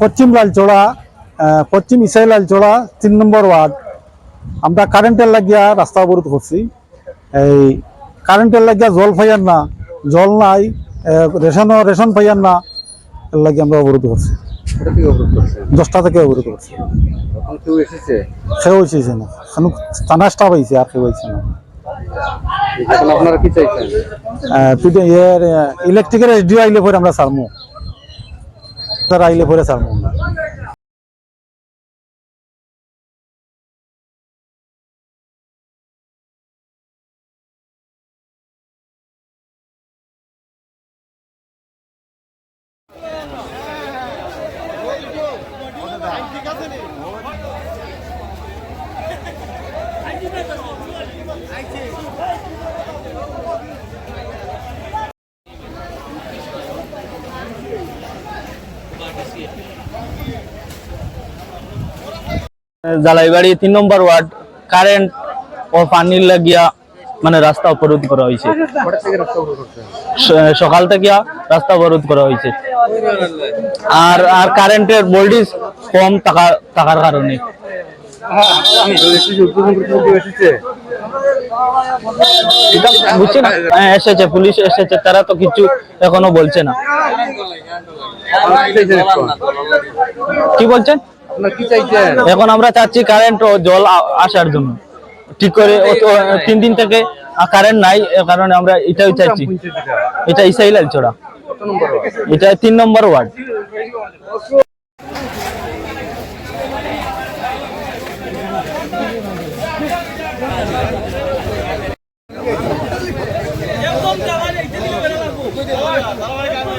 পশ্চিম লালচড়া পশ্চিম ইসাই লালচড়া তিন নম্বর ওয়ার্ড। আমরা কারেন্টের লাগিয়া রাস্তা অবরোধ করছি। এই কারেন্টের লাগিয়া জল পাইয়ার না জল নাই রেশনও রেশন পাইয়ার না এর লাগি আমরা অবরোধ করছি। দশটা থেকে অবরোধ করছি। কেউ এসেছে? না। থানা স্টাফ হয়েছে আর কেউ হয়েছে না। এখন আপনারা কি চাইছেন? ইলেকট্রিকের এসডিও আইলে পরে আমরা সারমু তারা আইলে পরে চার সারমু আমরা জালাইবাড়ি তিন নম্বর ওয়ার্ড কারেন্ট ও পানির লাগিয়া মানে রাস্তা অবরোধ করা হয়েছে। সকাল থেকে রাস্তা অবরোধ করা হয়েছে। আর আর কারেন্টের ভোল্টেজ কম টাকার কারণে। হ্যাঁ, এসেছে পুলিশ এসেছে তারা তো কিছু এখনও বলছে না। কি বলছেন? এখন আমরা চাচ্ছি কারেন্ট ও জল আসার জন্য। ঠিক করে তিন দিন থেকে কারেন্ট নাই কারণে আমরা এটাই চাইছি। এটা। এটা ইসাইলাল চড়া কত এটা তিন নম্বর ওয়ার্ড।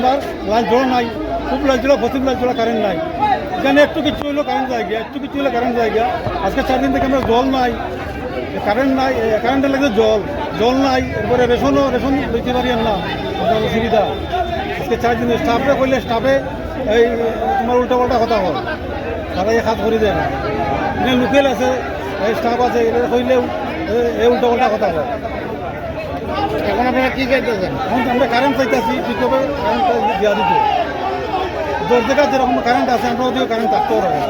আমরা লাল জোড়া নাই, খুব লাল জোড়া পশ্চিম লাল জোড়া কারেন্ট নাই। এখানে একটু কিছু হলো কারেন্ট যায় গিয়া, একটু কিছু হলে কারেন্ট যায় গিয়া। আজকে চার দিন থেকে আমরা জল নাই কারেন্ট নাই কারেন্টের লাগে জল। জল নাই, এরপরে রেশনও রেশন লইতে পারি না আমরা অসুবিধা আজকে চার দিন স্টাফে করলে স্টাফে এই, তোমার উল্টা পাল্টা কথা হল তারা এই কাজ করে দেয় না। লোকেল আছে, এই স্টাফ আছে এগুলো কইলেও এই উল্টা পাল্টা কথা হয়। এখন আপনারা কি চাইতেছেন এখন আমরা কারেন্ট চাইতেছি হবে কারেন্ট দেওয়া দিতে। দশ জায়গা যেরকম কারেন্ট আছে আমরা ওদিকে কারেন্ট থাকতেও রাখব